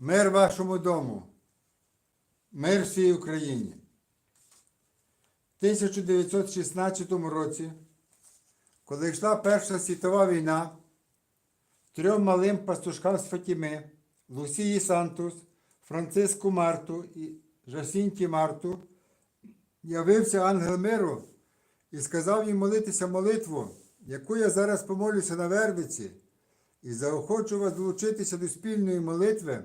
Мир вашому дому. Мир всій Україні. В 1916 році, коли йшла Перша світова війна, трьом малим пастушкам з Фатіми, Лусії Сантус, Франциску Марту і Жасінті Марту, явився ангел миру і сказав їм молитися молитву, яку я зараз помолюся на Вервиці, і заохочу вас долучитися до спільної молитви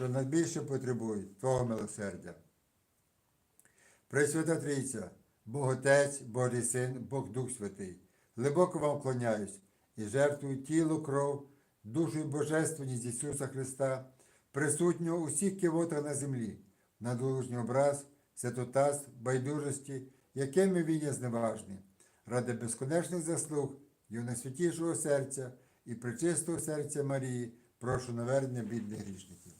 що найбільше потребують Твого милосердя. Пресвята Трійця, Бог Отець, Божий Син, Бог Дух Святий, глибоко вам вклоняюсь і жертвую тіло, кров, душу і божественність Ісуса Христа, присутнього у всіх кивотах на землі, на долужній образ, святотаз, байдужості, якими він є зневажний, ради безконечних заслуг Його серця і пречистого серця Марії, прошу навернення бідних грішників.